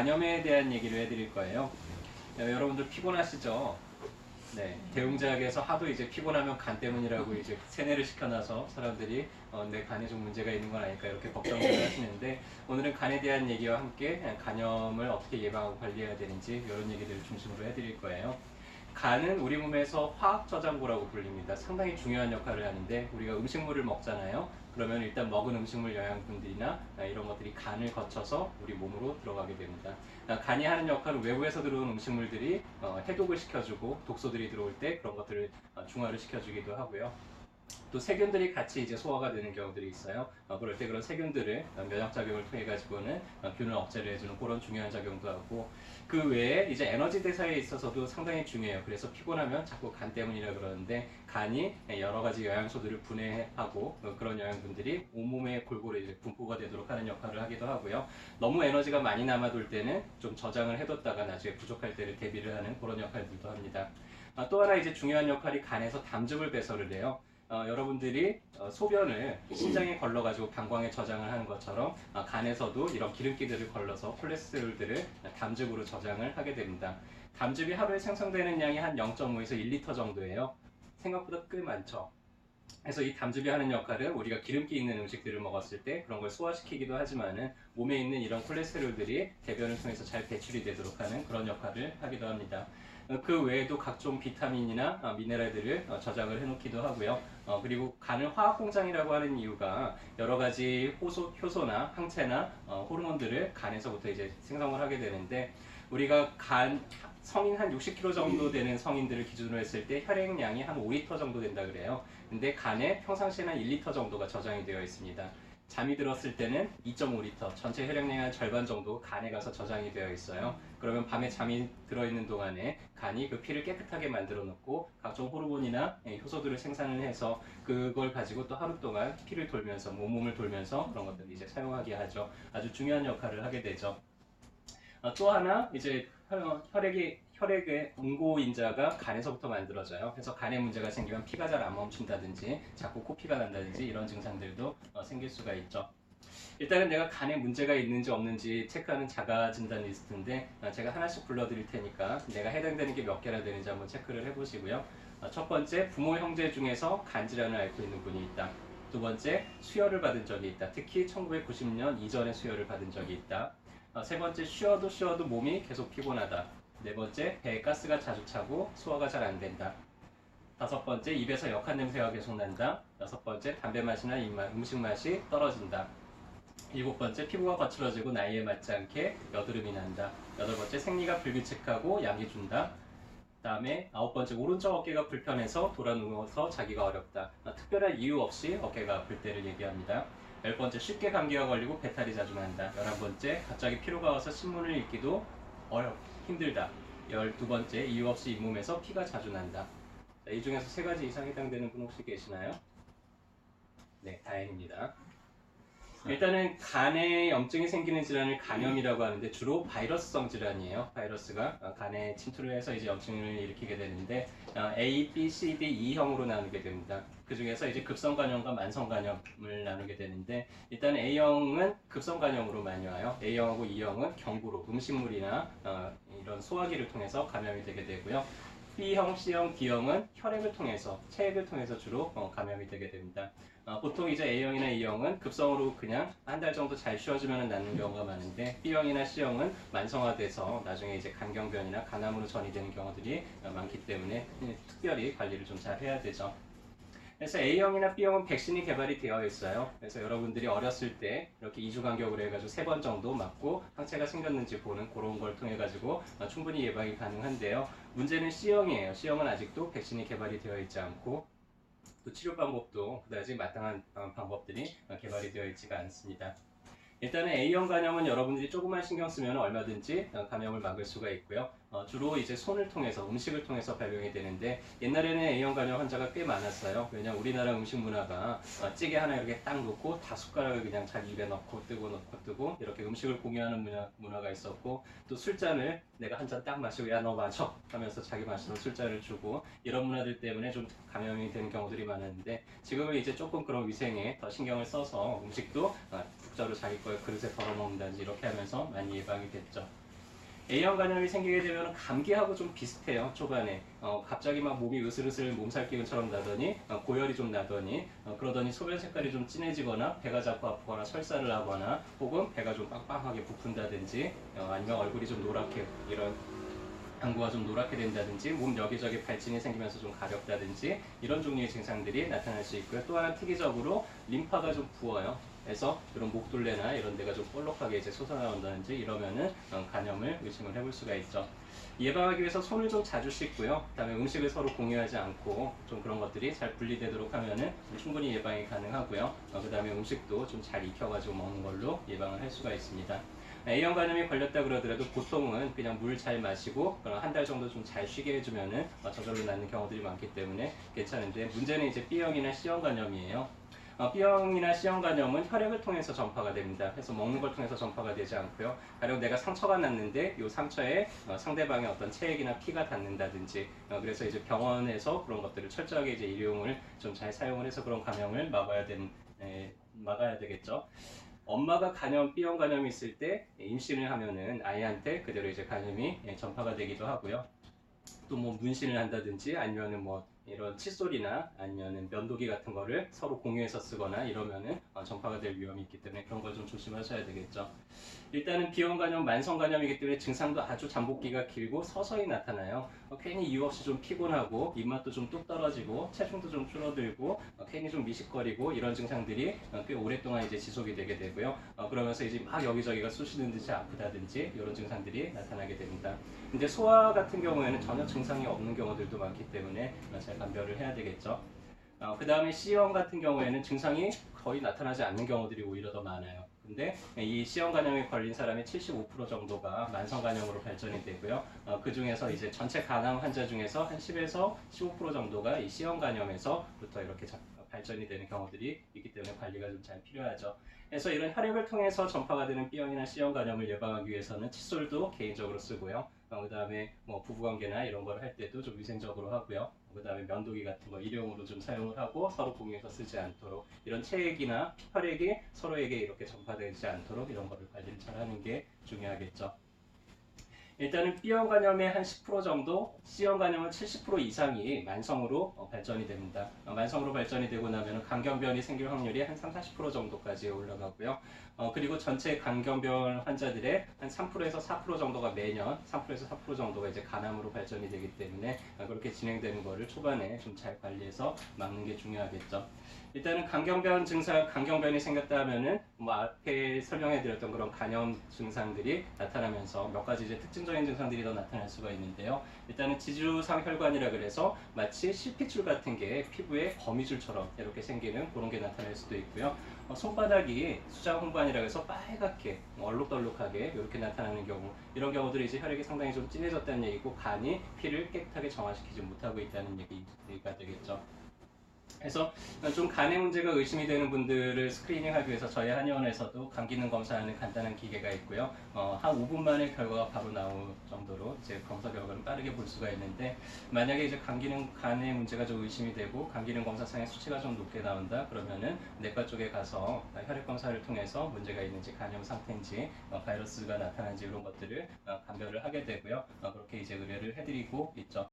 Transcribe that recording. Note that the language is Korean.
간염에 대한 얘기를 해드릴 거예요. 어, 여러분들 피곤하시죠? 네, 대웅제약에서 하도 이제 피곤하면 간 때문이라고 이제 세뇌를 시켜놔서 사람들이 어, 내 간에 좀 문제가 있는 건 아닐까 이렇게 걱정을 하시는데 오늘은 간에 대한 얘기와 함께 간염을 어떻게 예방하고 관리해야 되는지 이런 얘기들을 중심으로 해드릴 거예요. 간은 우리 몸에서 화학 저장고라고 불립니다. 상당히 중요한 역할을 하는데 우리가 음식물을 먹잖아요. 그러면 일단 먹은 음식물 영양분들이나 아, 이런 것들이 간을 거쳐서 우리 몸으로 들어가게 됩니다. 아, 간이 하는 역할은 외부에서 들어온 음식물들이 어, 해독을 시켜주고 독소들이 들어올 때 그런 것들을 어, 중화를 시켜주기도 하고요. 또 세균들이 같이 이제 소화가 되는 경우들이 있어요. 어, 그럴 때 그런 세균들을 어, 면역 작용을 통해 가지고는 어, 균을 억제를 해주는 그런 중요한 작용도 하고 그 외에 이제 에너지 대사에 있어서도 상당히 중요해요. 그래서 피곤하면 자꾸 간 때문이라 그러는데 간이 여러 가지 영양소들을 분해하고 어, 그런 영양분들이 온몸에 골고루 이제 분포가 되도록 하는 역할을 하기도 하고요. 너무 에너지가 많이 남아돌 때는 좀 저장을 해뒀다가 나중에 부족할 때를 대비를 하는 그런 역할들도 합니다. 아, 또 하나 이제 중요한 역할이 간에서 담즙을 배설을 해요. 어, 여러분들이 어, 소변을 신장에 걸러 가지고 방광에 저장을 하는 것처럼 어, 간에서도 이런 기름기들을 걸러서 콜레스테롤들을 담즙으로 저장을 하게 됩니다. 담즙이 하루에 생성되는 양이 한 0.5에서 1리터 정도예요. 생각보다 꽤 많죠. 그래서 이 담즙이 하는 역할은 우리가 기름기 있는 음식들을 먹었을 때 그런 걸 소화시키기도 하지만은 몸에 있는 이런 콜레스테롤들이 대변을 통해서 잘 배출이 되도록 하는 그런 역할을 하기도 합니다. 어, 그 외에도 각종 비타민이나 어, 미네랄들을 어, 저장을 해놓기도 하고요. 어, 그리고 간을 화학 공장이라고 하는 이유가 여러 가지 호소, 효소나 항체나 어, 호르몬들을 간에서부터 이제 생성을 하게 되는데 우리가 간 성인 한 60kg 정도 되는 성인들을 기준으로 했을 때 혈액량이 한 5리터 정도 된다 그래요. 근데 간에 평상시에는 한 1리터 정도가 저장이 되어 있습니다. 잠이 들었을 때는 2.5리터, 전체 혈액량의 한 절반 정도 간에 가서 저장이 되어 있어요. 그러면 밤에 잠이 들어있는 동안에 간이 그 피를 깨끗하게 만들어 놓고 각종 호르몬이나 예, 효소들을 생산을 해서 그걸 가지고 또 하루 동안 피를 돌면서 몸몸을 돌면서 그런 것들을 이제 사용하게 하죠. 아주 중요한 역할을 하게 되죠. 어, 또 하나 이제 혈- 혈액이 혈액의 응고인자가 간에서부터 만들어져요. 그래서 간에 문제가 생기면 피가 잘 안 멈춘다든지 자꾸 코피가 난다든지 이런 증상들도 어, 생길 수가 있죠. 일단은 내가 간에 문제가 있는지 없는지 체크하는 자가 진단 리스트인데 어, 제가 하나씩 불러드릴 테니까 내가 해당되는 게 몇 개나 되는지 한번 체크를 해보시고요. 어, 첫 번째 부모 형제 중에서 간 질환을 앓고 있는 분이 있다. 두 번째 수혈을 받은 적이 있다. 특히 1990년 이전에 수혈을 받은 적이 있다. 어, 세 번째 쉬어도 쉬어도 몸이 계속 피곤하다. 네 번째 배에 가스가 자주 차고 소화가 잘 안 된다. 다섯 번째 입에서 역한 냄새가 계속 난다. 여섯 번째 담배 맛이나 입맛, 음식 맛이 떨어진다. 일곱 번째 피부가 거칠어지고 나이에 맞지 않게 여드름이 난다. 여덟 번째 생리가 불규칙하고 약이 준다. 다음에 아홉 번째 오른쪽 어깨가 불편해서 돌아 누워서 자기가 어렵다. 아, 특별한 이유 없이 어깨가 아플 때를 얘기합니다. 열 번째 쉽게 감기가 걸리고 배탈이 자주 난다. 열한 번째 갑자기 피로가 와서 신문을 읽기도 어렵 힘들다. 열두 번째 이유 없이 잇몸에서 피가 자주 난다. 자, 이 중에서 세 가지 이상 해당되는 분 혹시 계시나요? 네, 다행입니다. 일단은 간에 염증이 생기는 질환을 간염이라고 하는데 주로 바이러스성 질환이에요. 바이러스가 어, 간에 침투를 해서 이제 염증을 일으키게 되는데 어, A, B, C, D, E형으로 나누게 됩니다. 그 중에서 이제 급성 간염과 만성 간염을 나누게 되는데 일단 A형은 급성 간염으로 많이 와요. A형하고 E형은 경구로 음식물이나 어, 이런 소화기를 통해서 감염이 되게 되고요. B형, C형, D형은 혈액을 통해서 체액을 통해서 주로 어, 감염이 되게 됩니다. 어, 보통 이제 A형이나 E형은 급성으로 그냥 한 달 정도 잘 쉬어주면 낫는 경우가 많은데 B형이나 C형은 만성화돼서 나중에 이제 간경변이나 간암으로 전이되는 경우들이 어, 많기 때문에 특별히 관리를 좀 잘 해야 되죠. 그래서 A형이나 B형은 백신이 개발이 되어 있어요. 그래서 여러분들이 어렸을 때 이렇게 2주 간격으로 해가지고 세 번 정도 맞고 항체가 생겼는지 보는 그런 걸 통해 가지고 어, 충분히 예방이 가능한데요. 문제는 C형이에요. C형은 아직도 백신이 개발이 되어 있지 않고 또 치료 방법도 그다지 마땅한 어, 방법들이 어, 개발이 되어 있지가 않습니다. 일단은 A형 간염은 여러분들이 조금만 신경 쓰면 얼마든지 어, 감염을 막을 수가 있고요. 어, 주로 이제 손을 통해서 음식을 통해서 발병이 되는데 옛날에는 A형 간염 환자가 꽤 많았어요. 왜냐 우리나라 음식 문화가 어, 찌개 하나 이렇게 딱 놓고 다 숟가락을 그냥 자기 입에 넣고 뜨고 넣고 뜨고 이렇게 음식을 공유하는 문화, 문화가 있었고 또 술잔을 내가 한 잔 딱 마시고 야 너 마셔 하면서 자기 마시는 술잔을 주고 이런 문화들 때문에 좀 감염이 되는 경우들이 많았는데 지금은 이제 조금 그런 위생에 더 신경을 써서 음식도 어, 국자로 자기 걸 그릇에 덜어 먹는다든지 이렇게 하면서 많이 예방이 됐죠. A형 간염이 생기게 되면 감기하고 좀 비슷해요 초반에 어, 갑자기 막 몸이 으슬으슬 몸살 기운처럼 나더니 어, 고열이 좀 나더니 어, 그러더니 소변 색깔이 좀 진해지거나 배가 자꾸 아프거나 설사를 하거나 혹은 배가 좀 빵빵하게 부푼다든지 어, 아니면 얼굴이 좀 노랗게 이런 안구가 좀 노랗게 된다든지 몸 여기저기 발진이 생기면서 좀 가렵다든지 이런 종류의 증상들이 나타날 수 있고요. 또 하나 특이적으로 림파가 좀 부어요. 그래서 이런 목둘레나 이런 데가 좀 볼록하게 이제 솟아나온다든지 이러면은 어, 간염을 의심을 해볼 수가 있죠. 예방하기 위해서 손을 좀 자주 씻고요. 그다음에 음식을 서로 공유하지 않고 좀 그런 것들이 잘 분리되도록 하면은 좀 충분히 예방이 가능하고요. 어, 그다음에 음식도 좀 잘 익혀가지고 먹는 걸로 예방을 할 수가 있습니다. A형 간염이 걸렸다 그러더라도 보통은 그냥 물 잘 마시고 한 달 정도 좀 잘 쉬게 해주면은 어, 저절로 낫는 경우들이 많기 때문에 괜찮은데 문제는 이제 B형이나 C형 간염이에요. 어, B형이나 C형 간염은 혈액을 통해서 전파가 됩니다. 그래서 먹는 걸 통해서 전파가 되지 않고요. 가령 내가 상처가 났는데 이 상처에 어, 상대방의 어떤 체액이나 피가 닿는다든지 어, 그래서 이제 병원에서 그런 것들을 철저하게 이제 일용을 좀 잘 사용을 해서 그런 감염을 막아야 된 에, 막아야 되겠죠. 엄마가 간염, B형 간염이 있을 때 임신을 하면은 아이한테 그대로 이제 간염이 예, 전파가 되기도 하고요. 또 뭐 문신을 한다든지 아니면은 뭐 이런 칫솔이나 아니면은 면도기 같은 거를 서로 공유해서 쓰거나 이러면은 어, 전파가 될 위험이 있기 때문에 그런 걸 좀 조심하셔야 되겠죠. 일단은 비형 간염, 만성 간염이기 때문에 증상도 아주 잠복기가 길고 서서히 나타나요. 어, 괜히 이유 없이 좀 피곤하고 입맛도 좀 뚝 떨어지고 체중도 좀 줄어들고 어, 괜히 좀 미식거리고 이런 증상들이 어, 꽤 오랫동안 이제 지속이 되게 되고요. 어, 그러면서 이제 막 여기저기가 쑤시는 듯이 아프다든지 이런 증상들이 나타나게 됩니다. 근데 소아 같은 경우에는 전혀 증상이 없는 경우들도 많기 때문에 어, 잘 감별을 해야 되겠죠. 어, 그 다음에 C형 같은 경우에는 증상이 거의 나타나지 않는 경우들이 오히려 더 많아요. 근데 이 C형 간염에 걸린 사람의 75% 정도가 만성 간염으로 발전이 되고요. 어, 그 중에서 이제 전체 간암 환자 중에서 한 10에서 15% 정도가 이 C형 간염에서부터 이렇게 자- 발전이 되는 경우들이 있기 때문에 관리가 좀 잘 필요하죠. 그래서 이런 혈액을 통해서 전파가 되는 B형이나 C형 간염을 예방하기 위해서는 칫솔도 개인적으로 쓰고요. 어, 그다음에 뭐 부부관계나 이런 걸 할 때도 좀 위생적으로 하고요. 그다음에 면도기 같은 거 일회용으로 좀 사용을 하고 서로 공유해서 쓰지 않도록 이런 체액이나 혈액이 서로에게 이렇게 전파되지 않도록 이런 거를 관리를 잘 하는 게 중요하겠죠. 일단은 B형 간염의 한 10% 정도, C형 간염은 70% 이상이 만성으로 어, 발전이 됩니다. 어, 만성으로 발전이 되고 나면 간경변이 생길 확률이 한 3, 40% 정도까지 올라가고요. 어, 그리고 전체 간경변 환자들의 한 3%에서 4% 정도가 매년 3%에서 4% 정도가 이제 간암으로 발전이 되기 때문에 어, 그렇게 진행되는 거를 초반에 좀 잘 관리해서 막는 게 중요하겠죠. 일단은 간경변 증상, 간경변이 생겼다 하면은 뭐 앞에 설명해드렸던 그런 간염 증상들이 나타나면서 몇 가지 이제 특징 적인 증상들이 더 나타날 수가 있는데요. 일단은 지주상 혈관이라 그래서 마치 실핏줄 같은 게 피부에 거미줄처럼 이렇게 생기는 그런 게 나타날 수도 있고요. 어, 손바닥이 수장 홍반이라 해서 빨갛게 뭐 얼룩덜룩하게 이렇게 나타나는 경우 이런 경우들이 이제 혈액이 상당히 좀 진해졌다는 얘기고 간이 피를 깨끗하게 정화시키지 못하고 있다는 얘기가 되겠죠. 그래서 좀 간의 문제가 의심이 되는 분들을 스크리닝하기 위해서 저희 한의원에서도 간 기능 검사하는 간단한 기계가 있고요. 어, 한 5분 만에 결과가 바로 나올 정도로 이제 검사 결과를 빠르게 볼 수가 있는데 만약에 이제 간 기능 간의 문제가 좀 의심이 되고 간 기능 검사상의 수치가 좀 높게 나온다 그러면은 내과 쪽에 가서 혈액 검사를 통해서 문제가 있는지 간염 상태인지 어, 바이러스가 나타난지 이런 것들을 어, 감별을 하게 되고요. 어, 그렇게 이제 의뢰를 해드리고 있죠.